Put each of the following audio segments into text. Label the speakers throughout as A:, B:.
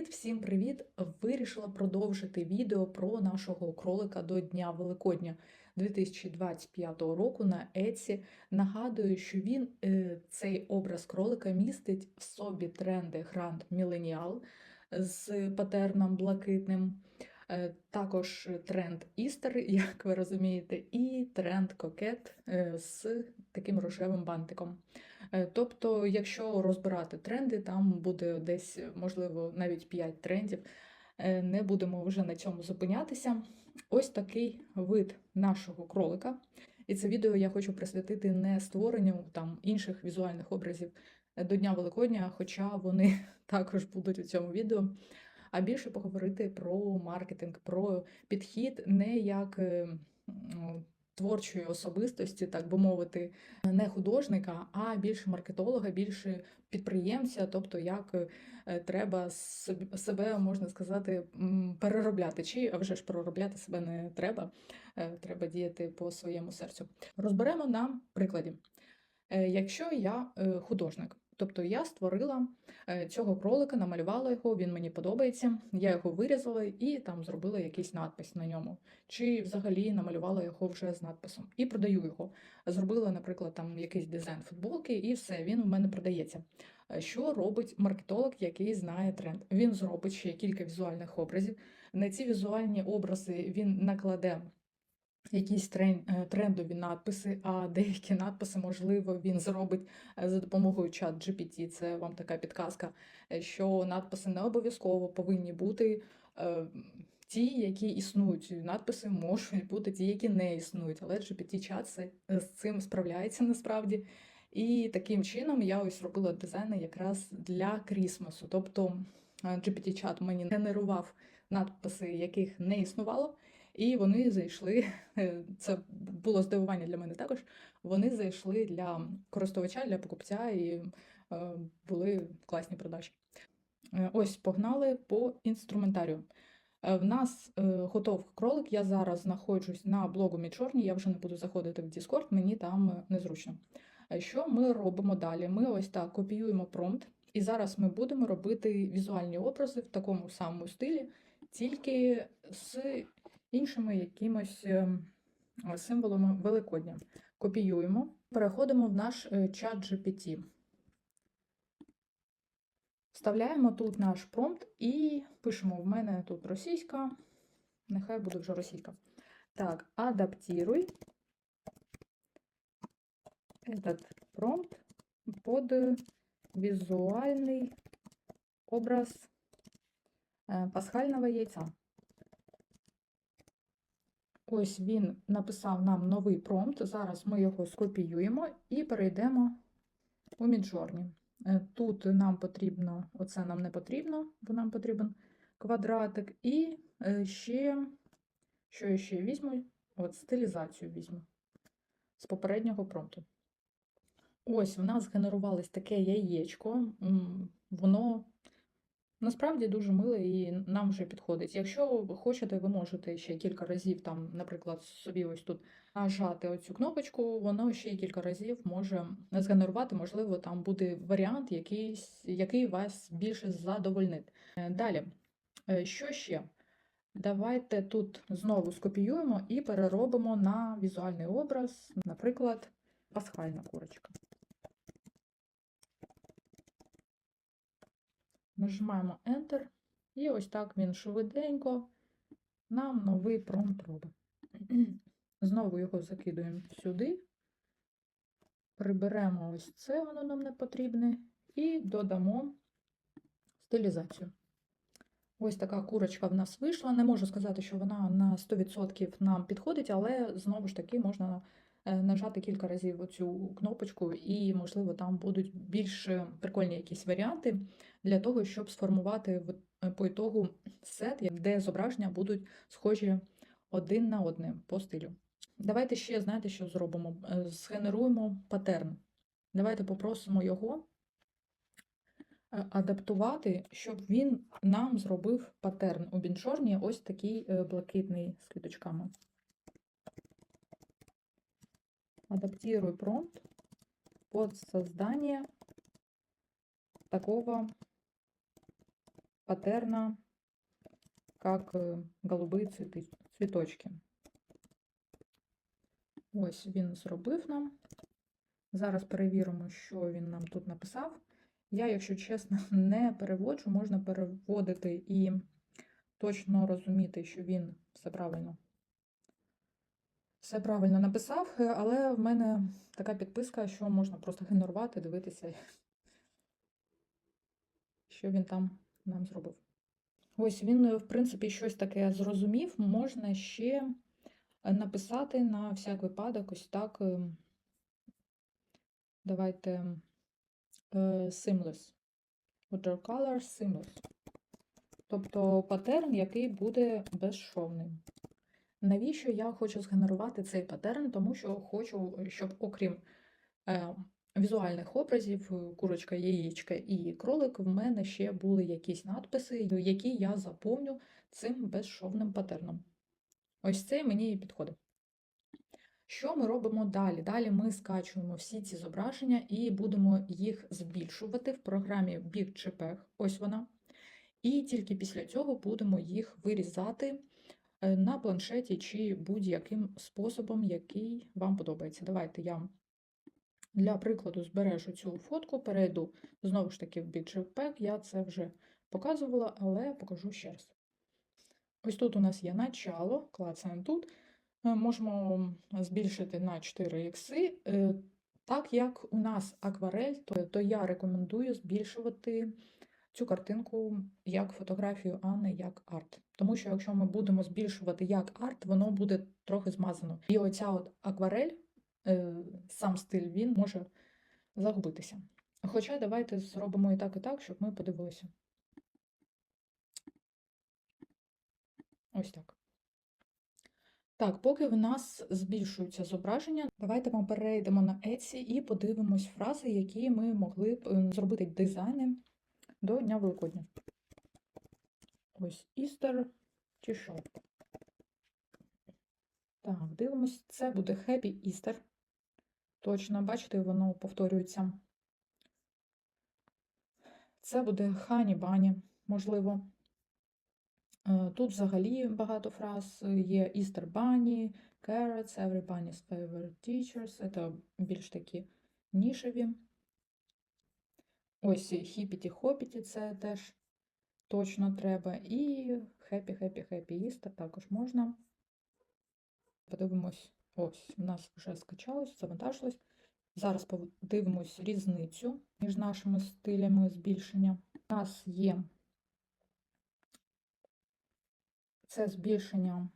A: Привіт, всім привіт! Вирішила продовжити відео про нашого кролика до Дня Великодня 2025 року на Еці. Нагадую, що він е, цей образ кролика містить в собі тренди Grand Millennial з патерном блакитним, е, також тренд Істер, як ви розумієте, і тренд Кокет з таким рожевим бантиком. Е, Тобто, якщо розбирати тренди, там буде десь, можливо, навіть 5 трендів. Е, Не будемо вже на цьому зупинятися. Ось такий вид нашого кролика. І це відео я хочу присвятити не створенню там інших візуальних образів до Дня Великодня, хоча вони також будуть у цьому відео. А більше поговорити про маркетинг, про підхід не як е, творчої особистості, так би мовити, не художника, а більше маркетолога, більше підприємця, тобто як е, треба себе, можна сказати, переробляти. Чи вже ж переробляти себе не треба, е, треба діяти по своєму серцю. Розберемо на прикладі. Е, Якщо я художник, тобто я створила е, цього кролика, намалювала його, він мені подобається, я його вирізала і там зробила якийсь надпис на ньому, чи взагалі намалювала його вже з надписом і продаю його. Зробила, наприклад, там якийсь дизайн футболки, і все, він у мене продається. Е, Що робить маркетолог, який знає тренд? Він зробить ще кілька візуальних образів. На ці візуальні образи він накладе якісь е, трендові надписи, а деякі надписи, можливо, він зробить е, за допомогою чат GPT. Це вам така підказка, е, що надписи не обов'язково повинні бути ті, які існують. Надписи можуть бути ті, які не існують, але GPT-чат це- е, з цим справляється насправді. І таким чином я ось робила дизайни якраз для Крісмасу. Тобто е, GPT-чат мені генерував надписи, яких не існувало. І вони зайшли, е, це було здивування для мене також. Вони зайшли для користувача, для покупця і е, були класні продажі. Е, Ось погнали по інструментарію. В нас готов кролик. Я зараз знаходжусь на блогу Midjourney, я вже не буду заходити в Discord, мені там незручно. Що ми робимо далі? Ми ось так копіюємо промпт, і зараз ми будемо робити візуальні образи в такому самому стилі, тільки з іншими якимось ем, е, символами Великодня. Копіюємо, переходимо в наш е, чат GPT. Вставляємо тут наш промпт і пишемо: в мене тут російська, нехай буде вже російська. Так, адаптируй этот промпт под визуальный образ е, пасхального яйця. Ось він написав нам новий промпт. Зараз ми його скопіюємо і перейдемо у Midjourney. Е, Тут нам потрібно, оце нам не потрібно, бо нам потрібен квадратик. І е, ще, що я ще візьму? От стилізацію візьму з попереднього промпту. Ось в нас генерувалось таке яєчко. Воно насправді дуже миле і нам вже підходить. Якщо ви хочете, ви можете ще кілька разів, там, наприклад, собі ось тут нажати оцю кнопочку, воно ще кілька разів може згенерувати. Можливо, там буде варіант, якийсь, який вас більше задовольнить. Е, Далі, Е, що ще? Давайте тут знову скопіюємо і переробимо на візуальний образ, наприклад, пасхальна курочка. Нажимаємо Enter, і ось так він швиденько нам новий промпт робить. Знову його закидуємо сюди, приберемо ось це, воно нам не потрібне, і додамо стилізацію. Ось така курочка в нас вийшла. Не можу сказати, що вона на 100% нам підходить, але знову ж таки можна нажати кілька разів оцю кнопочку, і, можливо, там будуть більш е, прикольні якісь варіанти для того, щоб сформувати е, по ітогу сет, де зображення будуть схожі один на одне по стилю. Давайте ще, знаєте, що зробимо? Е, Згенеруємо патерн. Давайте попросимо його е, адаптувати, щоб він нам зробив патерн у біншорні, ось такий е, блакитний з квіточками Адаптируй промпт под создание такого паттерна, как э, голубые цветы, цвіточки. Ось він зробив нам. Зараз перевіримо, що він нам тут написав. Я, якщо чесно, не переводжу, можна переводити і точно розуміти, що він все правильно. все правильно написав, але в мене така підписка, що можна просто генерувати, дивитися, що він там нам зробив. Ось він, в принципі, щось таке зрозумів. Можна ще написати на всяк випадок, ось так. е, Давайте е, seamless. Watercolor seamless. Тобто патерн, який буде безшовним. Навіщо я хочу згенерувати цей патерн? Тому що хочу, щоб окрім е, візуальних образів, е, курочка, яєчка і кролик, в мене ще були якісь надписи, які я заповню цим безшовним патерном. Ось це мені і підходить. Що ми робимо далі? Далі ми скачуємо всі ці зображення і будемо їх збільшувати в програмі BigJPEG, ось вона. І тільки після цього будемо їх вирізати е, на планшеті чи будь-яким способом, який вам подобається. Давайте я для прикладу збережу цю фотку, перейду знову ж таки в BigJPEG, я це вже показувала, але покажу ще раз. Ось тут у нас є начало, клацаємо тут. Ми можемо збільшити на 4 ікси. Е, Так як у нас акварель, то я рекомендую збільшувати цю картинку як фотографію, а не як арт. Тому що якщо ми будемо збільшувати як арт, воно буде трохи змазано. І оця от акварель, е, сам стиль, він може загубитися. Хоча давайте зробимо і так, і так, щоб ми подивилися. Ось так. Так, поки в нас збільшується зображення, давайте ми перейдемо на Etsy і подивимось фрази, які ми могли б ем, зробити дизайни до Дня Великодня. Ось Easter чи що. Так, дивимось, це буде Happy Easter. Точно, бачите, воно повторюється. Це буде Honey Bunny, можливо. Е, Тут взагалі багато фраз є Easter Bunny, Carrots, Every Bunny's Favorite Teachers. Це більш такі нішеві. Ось Hippity-Hoppity це теж точно треба. І Happy Easter також можна. Подивимось, ось, у нас вже скачалось, завантажилось. Зараз подивимось різницю між нашими стилями збільшення. У нас є це збільшення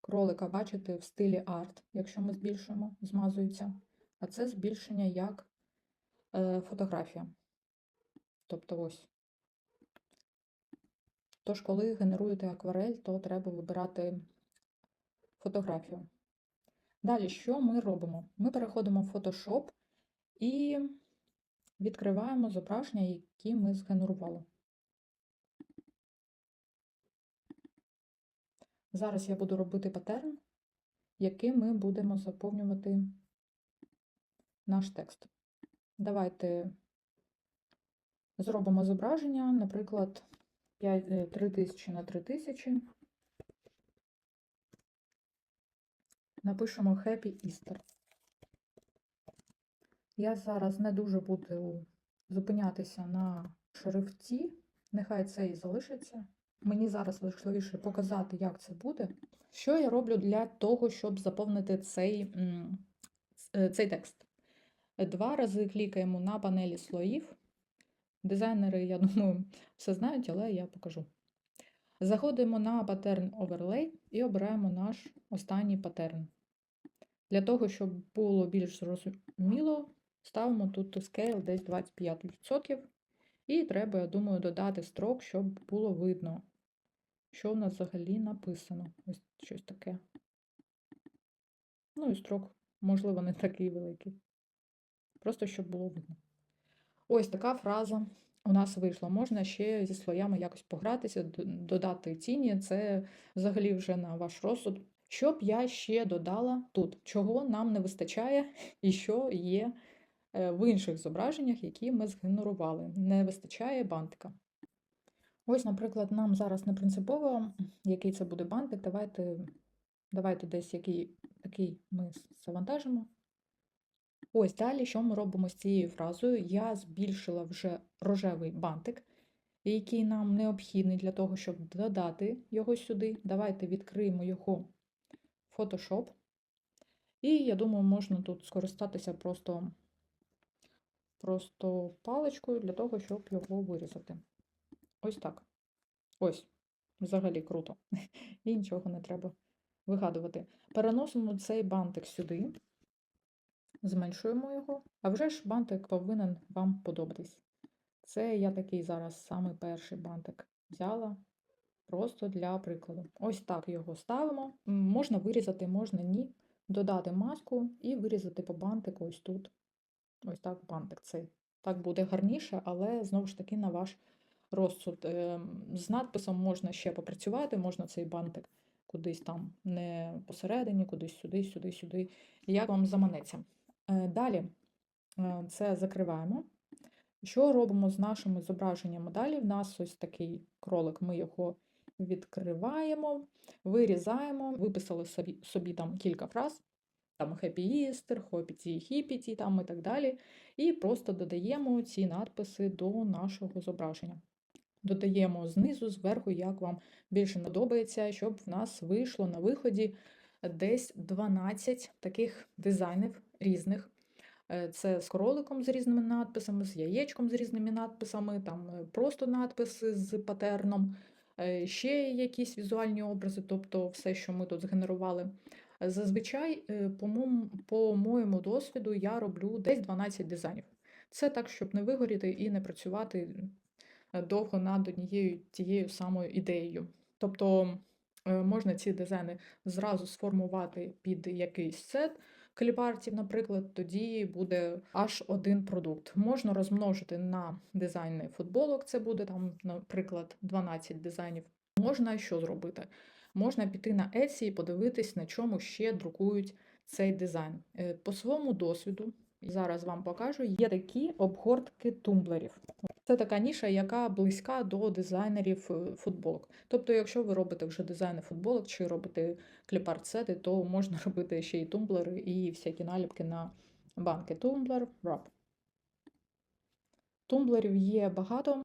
A: кролика, бачите, в стилі арт, якщо ми збільшуємо, змазується. А це збільшення як е, фотографія. Тобто ось. Тож, коли генеруєте акварель, то треба вибирати фотографію. Далі, що ми робимо? Ми переходимо в Photoshop і відкриваємо зображення, які ми згенерували. Зараз я буду робити паттерн, яким ми будемо заповнювати наш текст. Давайте зробимо зображення, наприклад, 3000 на 3000. Напишемо Happy Easter. Я зараз не дуже буду зупинятися на шрифті, нехай це і залишиться. Мені зараз важливіше показати, як це буде. Що я роблю для того, щоб заповнити цей, е, цей текст? Два рази клікаємо на панелі слоїв. Дизайнери, я думаю, все знають, але я покажу. Заходимо на паттерн Overlay і обираємо наш останній паттерн. Для того, щоб було більш зрозуміло, ставимо тут scale десь 25%. І треба, я думаю, додати строк, щоб було видно, що в нас взагалі написано. Ось щось таке. Ну і строк, можливо, не такий великий. Просто щоб було видно. Ось така фраза у нас вийшла. Можна ще зі слоями якось погратися, додати тіні. Це взагалі вже на ваш розсуд. Що б я ще додала тут, чого нам не вистачає, і що є е, в інших зображеннях, які ми згенерували. Не вистачає бантика. Ось, наприклад, нам зараз не принципово, який це буде бантик. Давайте, давайте десь який такий ми завантажимо. Ось далі, що ми робимо з цією фразою? Я збільшила вже рожевий бантик, який нам необхідний для того, щоб додати його сюди. Давайте відкриємо його в Photoshop. І я думаю, можна тут скористатися просто, просто паличкою для того, щоб його вирізати. Ось так. Ось, взагалі круто. І нічого не треба вигадувати. Переносимо цей бантик сюди, зменшуємо його, а вже ж бантик повинен вам подобатись. Це я такий зараз самий перший бантик взяла. Просто для прикладу. Ось так його ставимо. Можна вирізати, можна ні. Додати маску і вирізати по бантику ось тут. Ось так бантик цей. Так буде гарніше, але знову ж таки на ваш розсуд. Ем, З надписом можна ще попрацювати, можна цей бантик кудись там не посередині, кудись сюди, сюди, сюди. Як вам заманеться. Е, Далі е, це закриваємо. Що робимо з нашими зображеннями далі? В нас ось такий кролик, ми його відкриваємо, вирізаємо, виписали собі, собі там кілька фраз, там Happy Easter, Хопіті, Хіпіті там і так далі. І просто додаємо ці надписи до нашого зображення. Додаємо знизу, зверху, як вам більше подобається, щоб в нас вийшло на виході десь 12 таких дизайнів різних. Е, Це з кроликом з різними надписами, з яєчком з різними надписами, там е, просто надписи з патерном, е, ще якісь візуальні образи, тобто все, що ми тут згенерували. Зазвичай, по моєму, досвіду, я роблю десь 12 дизайнів. Це так, щоб не вигоріти і не працювати довго над однією тією самою ідеєю. Тобто можна ці дизайни зразу сформувати під якийсь сет кліпартів, наприклад, тоді буде аж один продукт. Можна розмножити на дизайни футболок, це буде там, наприклад, 12 дизайнів. Можна що зробити? Можна піти на Etsy і подивитись, на чому ще друкують цей дизайн. Е, По своєму досвіду, зараз вам покажу, є такі обгортки тумблерів. Це така ніша, яка близька до дизайнерів е, футболок. Тобто, якщо ви робите вже дизайни футболок чи робите кліпарт-сети, то можна робити ще й тумблери і всякі наліпки на банки. Тумблер, wrap. Тумблерів є багато.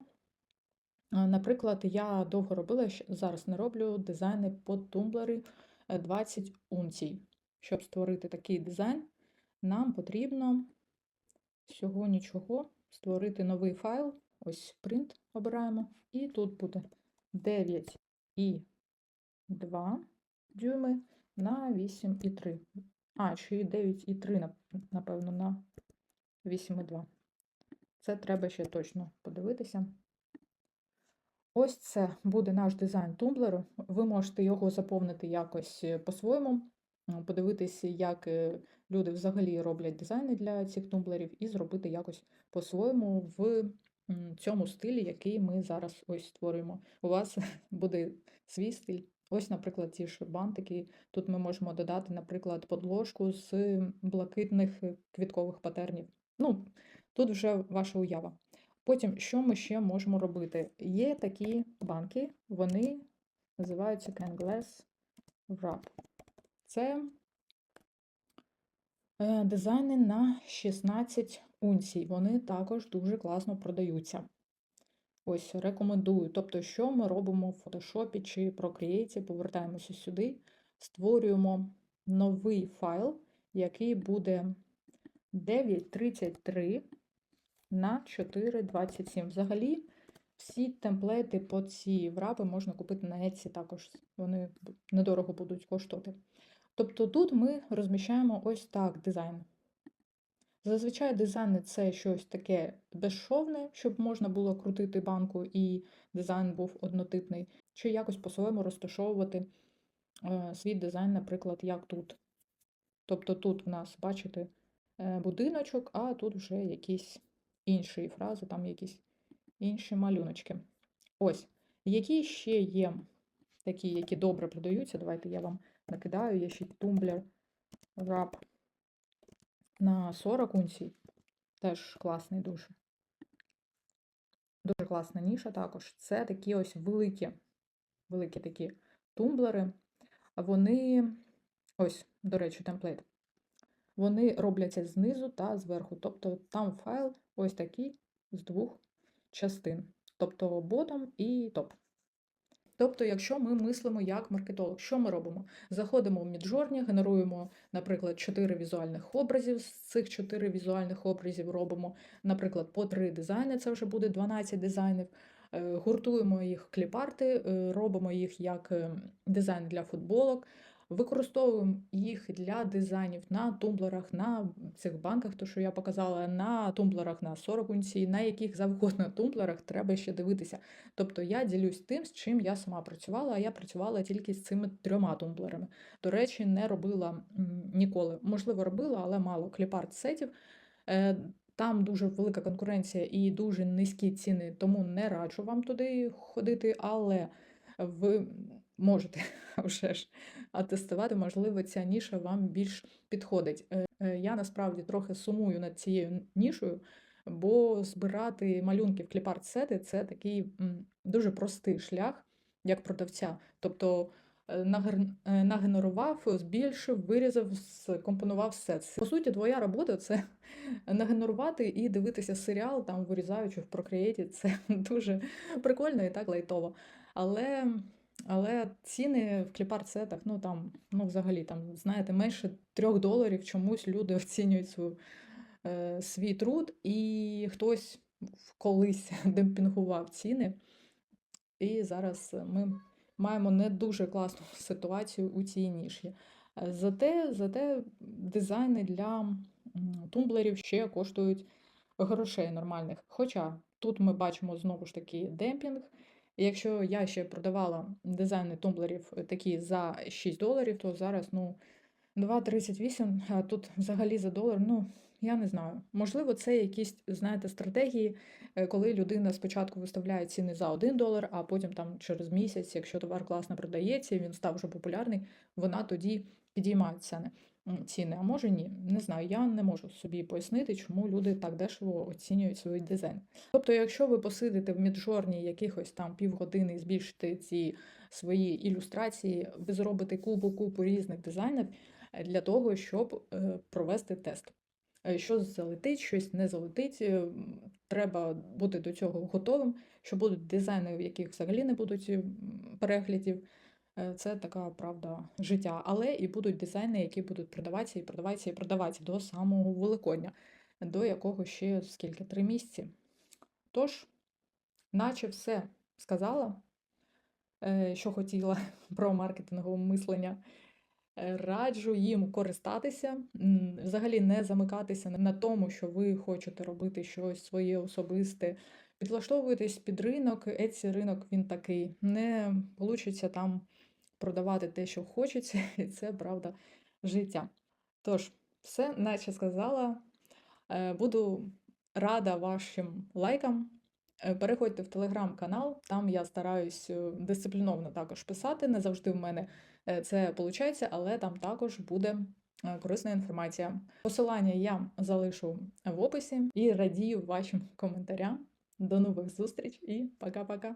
A: Е, Наприклад, я довго робила, зараз не роблю дизайни под тумблери е, 20 унцій. Щоб створити такий дизайн, нам потрібно всього нічого створити новий файл. Ось print обираємо. І тут буде 9 і 2 дюйми на 8,3. А, ще й 9,3, нап- напевно, на 8,2. Це треба ще точно подивитися. Ось це буде наш дизайн тумблеру. Ви можете його заповнити якось е, по-своєму, подивитися, як е, люди взагалі роблять дизайни для цих тумблерів, і зробити якось по-своєму в цьому стилі, який ми зараз ось створюємо. У вас буде свій стиль. Ось, наприклад, ті ж бантики. Тут ми можемо додати, наприклад, подложку з блакитних квіткових патернів. Ну, тут вже ваша уява. Потім, що ми ще можемо робити? Є такі банки, вони називаються Cangless Wrap. Це дизайни на 16 унцій. Вони також дуже класно продаються. Ось, рекомендую. Тобто, що ми робимо в Photoshop чи Procreate, повертаємося сюди, створюємо новий файл, який буде 933 на 4,27. Взагалі, всі темплети по ці врапи можна купити на Etsy також. Вони недорого будуть коштувати. Тобто тут ми розміщаємо ось так дизайн. Зазвичай дизайни це щось таке безшовне, щоб можна було крутити банку і дизайн був однотипний, чи якось по-своєму розташовувати е, свій дизайн, наприклад, як тут. Тобто тут в нас, бачите, е, будиночок, а тут вже якісь інші фрази, там якісь інші малюночки. Ось, які ще є такі, які добре продаються. Давайте я вам накидаю. Є ще тумблер wrap на 40 унцій. Теж класний дуже. Дуже класна ніша також. Це такі ось великі, великі такі тумблери. Вони, ось, до речі, темплейт. Вони робляться знизу та зверху. Тобто там файл ось такий з двох частин. Тобто ботом і топ. Тобто, якщо ми мислимо як маркетолог, що ми робимо? Заходимо в Midjourney, генеруємо, наприклад, 4 візуальних образів. З цих 4 візуальних образів робимо, наприклад, по 3 дизайни, це вже буде 12 дизайнів. Е, Гуртуємо їх кліпарти, е, робимо їх як е, дизайн для футболок, використовуємо їх для дизайнів на тумблерах, на цих банках, то що я показала, на тумблерах на 40 унцій, на яких завгодно тумблерах треба ще дивитися. Тобто я ділюсь тим, з чим я сама працювала, а я працювала тільки з цими трьома тумблерами. До речі, не робила ніколи. Можливо, робила, але мало кліпарт сетів. Е, Там дуже велика конкуренція і дуже низькі ціни, тому не раджу вам туди ходити, але ви можете вже ж атестувати, можливо, ця ніша вам більш підходить. Е, е, Я насправді трохи сумую над цією нішою, бо збирати малюнки в кліпарт-сети це такий дуже простий шлях як продавця. Тобто е, нагенерував, збільшив, вирізав, скомпонував все. По суті, твоя робота це нагенерувати і дивитися серіал, там вирізаючи в Procreate. Це дуже прикольно і так лайтово. Але, але ціни в кліпарт-сетах, ну там, ну взагалі, там, знаєте, менше трьох доларів чомусь люди оцінюють свою, е, свій труд, і хтось колись демпінгував ціни. І зараз ми маємо не дуже класну ситуацію у цій ніші. Е, Зате, зате дизайни для тумблерів ще коштують грошей нормальних. Хоча тут ми бачимо знову ж таки демпінг. Якщо я ще продавала дизайни тумблерів е, такі за 6 доларів, то зараз ну, 2,38, а тут взагалі за долар, ну, я не знаю. Можливо, це якісь, знаєте, стратегії, е, коли людина спочатку виставляє ціни за 1 долар, а потім там через місяць, якщо товар класно продається, він став вже популярний, вона тоді підіймає ціни. Ціни. А може ні, не знаю. Я не можу собі пояснити, чому люди так дешево оцінюють свій дизайн. Тобто, якщо ви посидите в Міджорні якихось там півгодини і збільшите ці свої ілюстрації, ви зробите купу купу різних дизайнів для того, щоб е, провести тест. Е, Що залетить, щось не залетить. е, Треба бути до цього готовим, що будуть дизайни, в яких взагалі не будуть переглядів. Е, Це така правда життя. Але і будуть дизайни, які будуть продаватися і продаватися і продаватися до самого Великодня, до якого ще скільки? Три місяці. Тож, наче все сказала, е, що хотіла про маркетингове мислення. Е, Раджу їм користатися, взагалі не замикатися на тому, що ви хочете робити щось своє особисте. Підлаштовуйтесь під ринок, Etsy ринок він такий. Не вийде там продавати те, що хочеться, і це правда життя. Тож, все, наче сказала. Е, Буду рада вашим лайкам. Е, Переходьте в телеграм-канал, там я стараюсь е, дисципліновано також писати. Не завжди в мене це виходить, але там також буде корисна інформація. Посилання я залишу в описі і радію вашим коментарям. До нових зустріч і пока-пока!